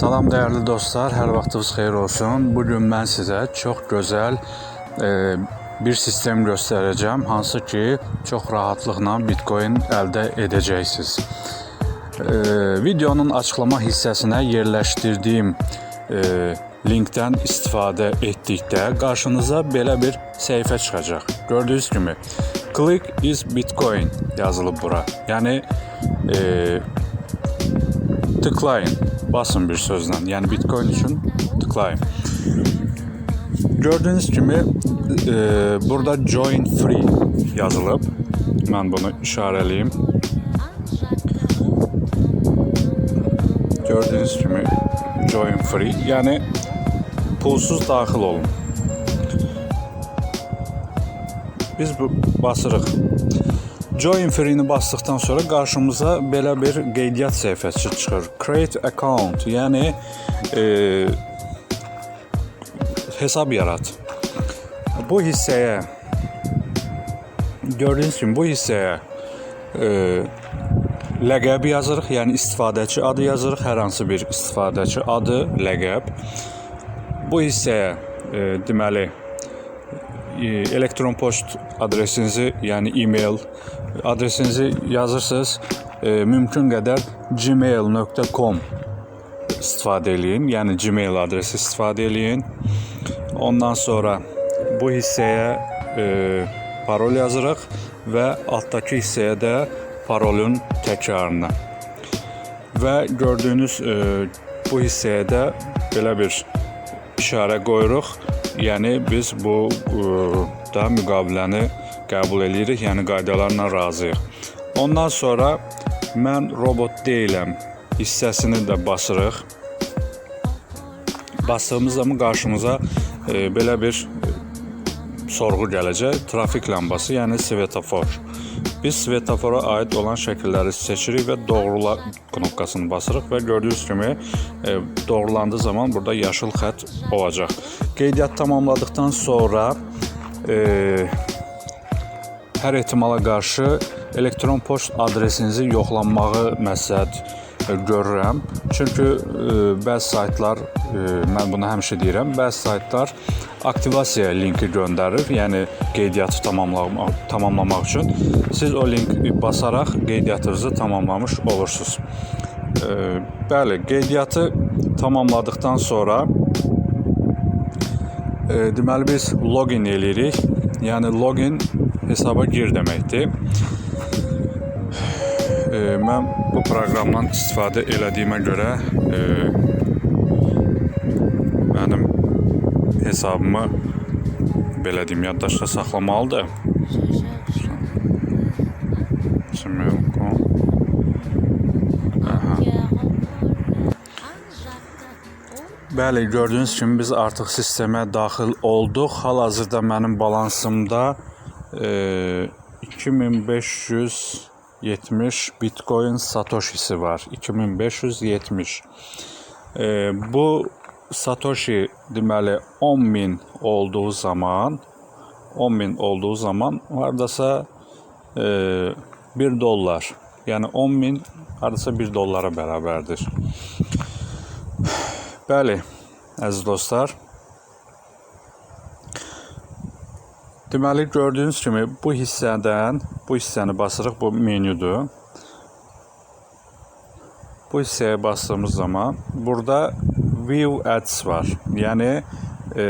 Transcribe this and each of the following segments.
Salam değerli dostlar, hər vaxtınız xeyir olsun. Bugün mən sizə çox gözəl e, bir sistem göstərəcəm, hansı ki, çox rahatlıqla Bitcoin əldə edəcəksiniz. E, videonun açıqlama hissəsinə yerləşdirdiyim e, linkdən istifadə etdikdə qarşınıza belə bir səhifə çıxacaq. Gördüyünüz kimi Click is Bitcoin yazılıb bura. Yəni e, tıklayın. Basın bir sözlə. Yəni Bitcoin üçün tıklayın. Gördüyünüz kimi e, burada join free yazılıb. Mən bunu işarələyim. Gördüyünüz kimi join free. Yəni pulsuz daxil olun. Biz bu basırıq. Join free-ni basdıqdan sonra qarşımıza belə bir qeydiyyat səhifəsi çıxır. Create account, yəni e, hesab yarat. Bu hissəyə gördüyünüz kimi bu hissəyə e, ləqəb yazırıq, yəni istifadəçi adı yazırıq, hər hansı bir istifadəçi adı, ləqəb. Bu hissəyə e, deməli e, elektron poçt adresinizi, yəni e-mail adresinizi yazırsınız. E, mümkün qədər gmail.com istifadə eləyin, yəni Gmail adresi istifadə eləyin. Ondan sonra bu hissəyə e, parol yazırıq və altdakı hissəyə də parolun təkrarını. Və gördüyünüz e, bu hissəyə də belə bir işarə qoyuruq. Yəni biz bu e, da müqaviləni qəbul edirik, yəni qaydalarla razıyıq. Ondan sonra mən robot deyiləm hissəsini də basırıq. Bastığımız zaman qarşımıza e, belə bir e, sorğu gələcək. Trafik lambası, yəni svetofor. Biz svetofora aid olan şəkilləri seçirik və doğrula knopkasını basırıq və gördüyünüz kimi e, doğrulandığı zaman burada yaşıl xətt olacaq. Qeydiyyat tamamladıktan sonra e, hər ehtimala qarşı elektron poçt adresinizi yoxlanmağı məsləhət e, görürəm. Çünki e, bəzi saytlar e, mən bunu həmişə deyirəm, bəzi saytlar aktivasiya linki göndərir, yəni qeydiyyatı tamamlamaq tamamlamaq üçün siz o linki basaraq qeydiyyatınızı tamamlamış olursunuz. Bəli, qeydiyyatı tamamladıktan sonra deməli biz login eləyirik. Yəni login hesaba gir deməkdir. E, mən bu proqramdan istifadə elədiyimə görə e, mənim hesabımı belə deyim, yaddaşda saxlamalıdır. Gmail.com Bəli, gördüyünüz kimi biz artıq sistemə daxil olduq. Hal-hazırda mənim balansımda e, 2570 Bitcoin Satoshisi var. 2570. E, bu Satoshi deməli 10.000 olduğu zaman 10.000 olduğu zaman hardasa e, 1 dollar. Yəni 10.000 hardasa 1 dollara bərabərdir. Bəli, əziz dostlar. Deməli gördüyünüz kimi bu hissədən bu hissəni basırıq, bu menyudur. Bu hissəyə bastığımız zaman burada view ads var. Yəni e,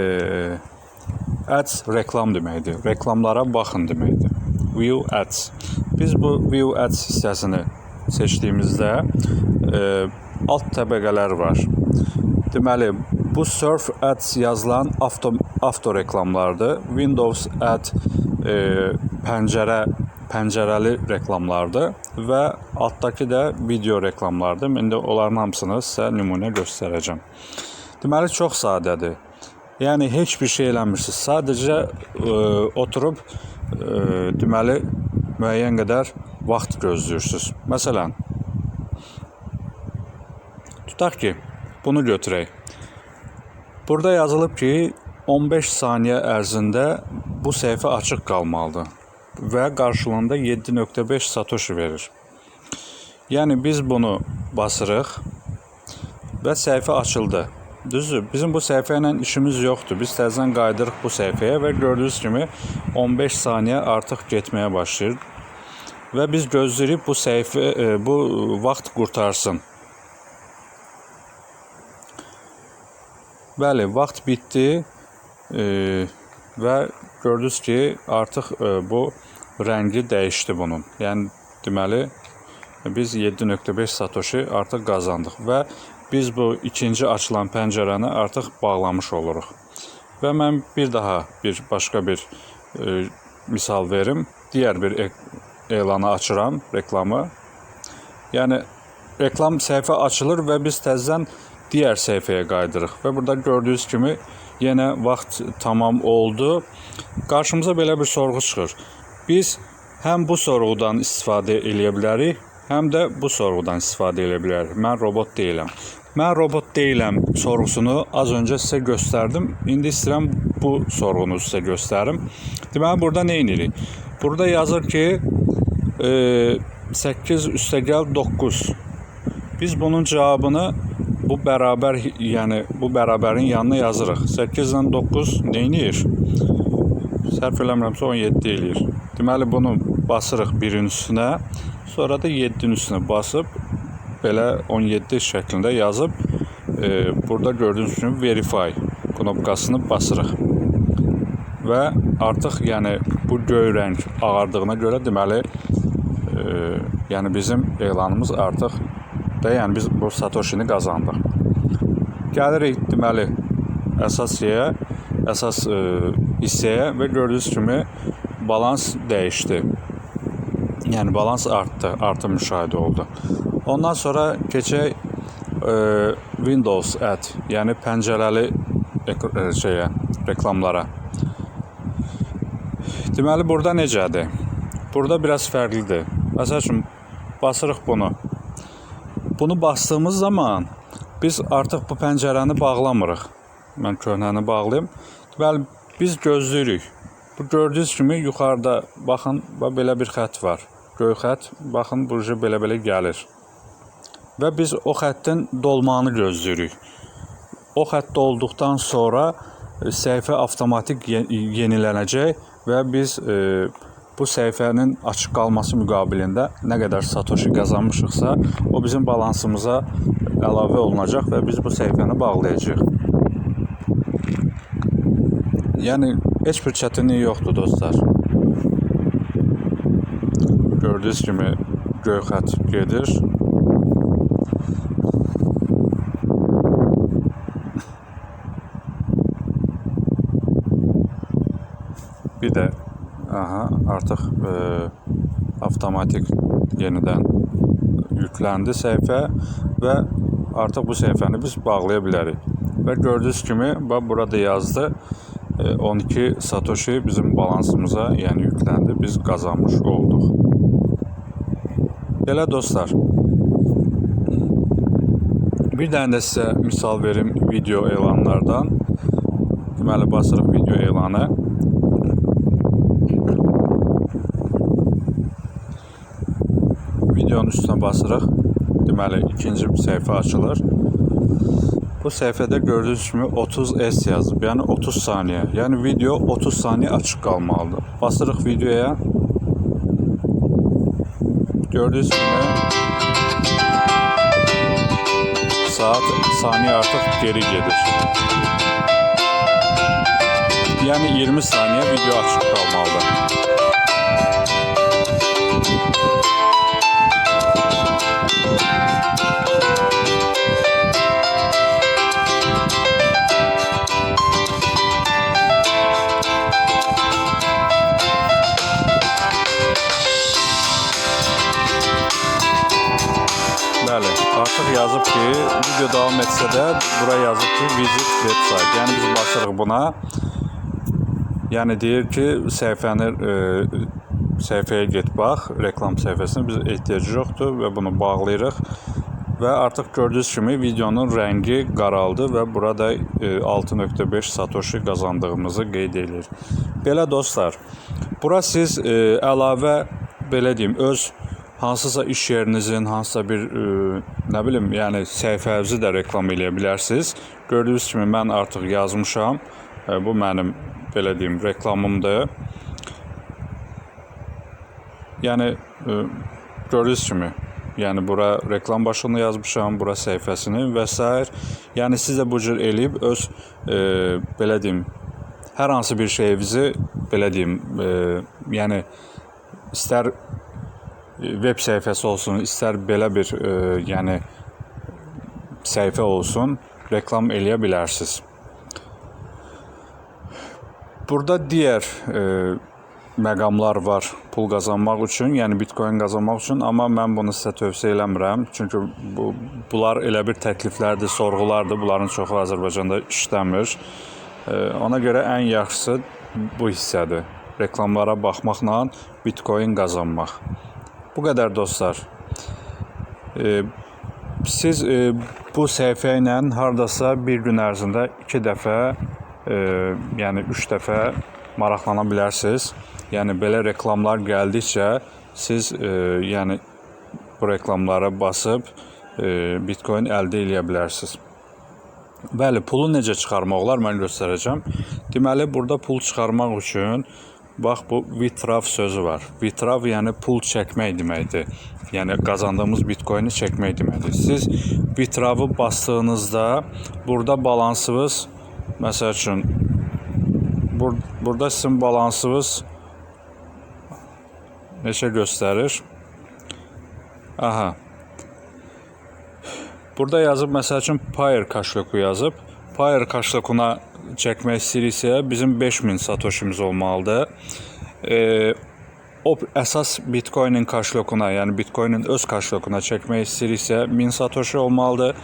ads reklam deməkdir. Reklamlara baxın deməkdir. View ads. Biz bu view ads hissəsini seçdiyimizdə e, alt təbəqələr var. Deməli, bu surf ads yazılan avto avto reklamlardır. Windows ad e, pəncərə pəncərəli reklamlardır və altdakı da video reklamlardır. İndi onların hamısını sizə nümunə göstərəcəm. Deməli çox sadədir. Yəni heç bir şey eləmirsiniz. Sadəcə e, oturub e, deməli müəyyən qədər vaxt gözləyirsiniz. Məsələn, tutaq ki, bunu götürək. Burada yazılıb ki, 15 saniyə ərzində bu səhifə açıq qalmalıdır və qarşılığında 7.5 satoshi verir. Yəni biz bunu basırıq. və səhifə açıldı. Düzdür, bizim bu səhifə ilə işimiz yoxdur. Biz təzədən qayıdırıq bu səhifəyə və gördüyünüz kimi 15 saniyə artıq getməyə başlayır. Və biz gözləyirik bu səhifə e, bu vaxt qurtarsın. Bəli, vaxt bitdi e, və gördünüz ki, artıq e, bu rəngi dəyişdi bunun. Yəni deməli biz 7.5 satoshi artıq qazandıq və biz bu ikinci açılan pəncərəni artıq bağlamış oluruq. Və mən bir daha bir başqa bir e, misal verim. Digər bir e elanı açıram, reklamı. Yəni reklam səhifə açılır və biz təzədən digər səhifəyə qaydırıq. Və burada gördüyünüz kimi yenə vaxt tamam oldu. Qarşımıza belə bir sorğu çıxır. Biz həm bu sorğudan istifadə eləyə bilərik, həm də bu sorğudan istifadə eləyə bilərik. Mən robot deyiləm. Mən robot deyiləm sorğusunu az öncə sizə göstərdim. İndi istəyirəm bu sorğunu sizə göstərim. Deməli burada nə edirik? Burada yazır ki, e, 8 üstəgəl 9. Biz bunun cavabını bu bərabər, yəni bu bərabərin yanına yazırıq. 8 ilə 9 nə edir? Sərf eləmirəmsə 17 eləyir. Deməli bunu basırıq birin üstünə, sonra da 7-nin üstünə basıb belə 17 şəklində yazıb e, burada gördüyünüz kimi verify knopkasını basırıq. Və artıq yəni bu göy rəng ağardığına görə deməli e, yəni bizim elanımız artıq da yəni biz bu satoshini qazandıq. Gəlirik deməli əsas şeyə, əsas e, hissəyə və gördüyünüz kimi balans dəyişdi. Yəni balans artdı, artım müşahidə oldu. Ondan sonra keçək e, Windows Ad, yəni pəncərəli e, şeyə, reklamlara. Deməli burada necədir? Burada biraz fərqlidir. Məsəl üçün basırıq bunu. Bunu bastığımız zaman biz artıq bu pəncərəni bağlamırıq. Mən köhnəni bağlayım. Deməli biz gözləyirik. Bu gördüyünüz kimi yuxarıda baxın, bax belə bir xətt var. Göy xətt, baxın burcu belə-belə gəlir. Və biz o xəttin dolmanı gözləyirik. O xətt dolduqdan sonra səhifə avtomatik ye- yenilənəcək və biz e, bu səhifənin açıq qalması müqabilində nə qədər satoshi qazanmışıqsa, o bizim balansımıza əlavə olunacaq və biz bu səhifəni bağlayacağıq. Yəni heç bir çətinlik yoxdur dostlar. Gördüyünüz kimi göy xətt gedir. Bir də aha artıq e, avtomatik yenidən yükləndi səhifə və artıq bu səhifəni biz bağlaya bilərik. Və gördüyünüz kimi bax burada yazdı. e, 12 satoshi bizim balansımıza yəni yükləndi. Biz qazanmış olduq. Belə dostlar. Bir dənə də sizə misal verim video elanlardan. Deməli basırıq video elanı. Videonun üstünə basırıq. Deməli ikinci səhifə açılır. Bu səhifədə gördüyünüz kimi 30S yazıb. Yəni 30 saniyə. Yəni video 30 saniyə açıq qalmalıdır. Basırıq videoya. Gördüyünüz kimi saat saniye artık geri gelir. Yani 20 saniye video açık kalmalı. Yazıb ki, video davam etsə də bura yazıb ki, visit website. Yəni biz basırıq buna. Yəni deyir ki, səhifəni e, səhifəyə get bax, reklam səhifəsinə biz ehtiyac yoxdur və bunu bağlayırıq. Və artıq gördüyünüz kimi videonun rəngi qaraldı və burada e, 6.5 satoshi qazandığımızı qeyd edir. Belə dostlar, bura siz e, əlavə belə deyim, öz hansısa iş yerinizin, hansısa bir e, nə bilim, yəni səhifənizi reklam eləyə bilərsiniz. Gördüyünüz kimi mən artıq yazmışam. E, bu mənim belə deyim reklamımdır. Yəni e, gördüyünüz kimi, yəni bura reklam başlığını yazmışam, bura səhifəsini və s. Yəni siz də bu cür eləyib öz e, belə deyim hər hansı bir şeyinizi belə deyim, e, yəni istər web səhifəsi olsun, istər belə bir e, yəni səhifə olsun, reklam eləyə bilərsiniz. Burada digər e, məqamlar var pul qazanmaq üçün, yəni Bitcoin qazanmaq üçün, amma mən bunu sizə tövsiyə eləmirəm. Çünki bu bunlar elə bir təkliflərdir, sorğulardır. Bunların çoxu Azərbaycanda işləmir. E, ona görə ən yaxşısı bu hissədir. Reklamlara baxmaqla Bitcoin qazanmaq. Bu qədər dostlar. E, siz e, bu səhifə ilə hardasa bir gün ərzində 2 dəfə, e, yəni 3 dəfə maraqlana bilərsiniz. Yəni belə reklamlar gəldikcə siz e, yəni bu reklamlara basıb e, Bitcoin əldə edə bilərsiniz. Bəli, pulu necə çıxarmaq olar mən göstərəcəm. Deməli, burada pul çıxarmaq üçün bax bu withdraw sözü var. Withdraw yəni pul çəkmək deməkdir. Yəni qazandığımız Bitcoin-i çəkmək deməkdir. Siz withdraw-ı bastığınızda burada balansınız məsəl üçün bur burada sizin balansınız neçə göstərir? Aha. Burada yazıb məsəl üçün Payer kaşloku yazıb. Payer kaşlokuna çəkmək istəyiriksə bizim 5000 satoshimiz olmalıdır. Ee, o əsas Bitcoin-in kaşlokuna, yəni Bitcoin-in öz kaşlokuna çəkmək istəyiriksə 1000 satoshi olmalıdır.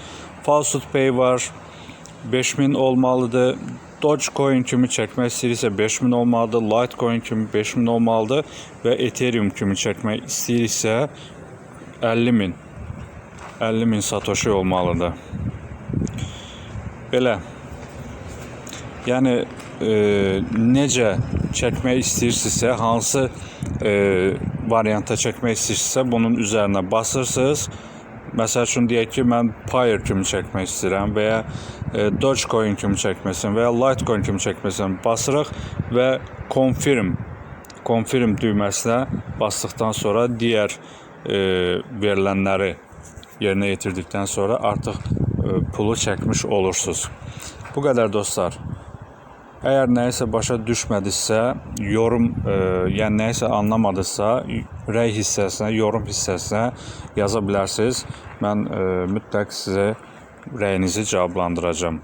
Faucet Pay var. 5000 olmalıdır. Dogecoin kimi çəkmək istəyiriksə 5000 olmalıdır. Litecoin kimi 5000 olmalıdır və Ethereum kimi çəkmək istəyiriksə 50000 50000 satoshi olmalıdır. Belə. Yəni e, necə çəkmək istəyirsinizsə, hansı e, varianta çəkmək istəyirsinizsə, bunun üzərinə basırsınız. Məsəl üçün deyək ki, mən Payer kimi çəkmək istəyirəm və ya e, Dogecoin kimi istəyirəm və ya Litecoin kimi istəyirəm. Basırıq və confirm confirm düyməsinə basdıqdan sonra digər e, verilənləri yerinə yetirdikdən sonra artıq e, pulu çəkmiş olursunuz. Bu qədər dostlar. Əgər nəyisə başa düşmədinizsə, yorum, e, yəni nəyisə anlamadısa, rəy hissəsinə, yorum hissəsinə yaza bilərsiniz. Mən e, mütləq sizə rəyinizi cavablandıracağam.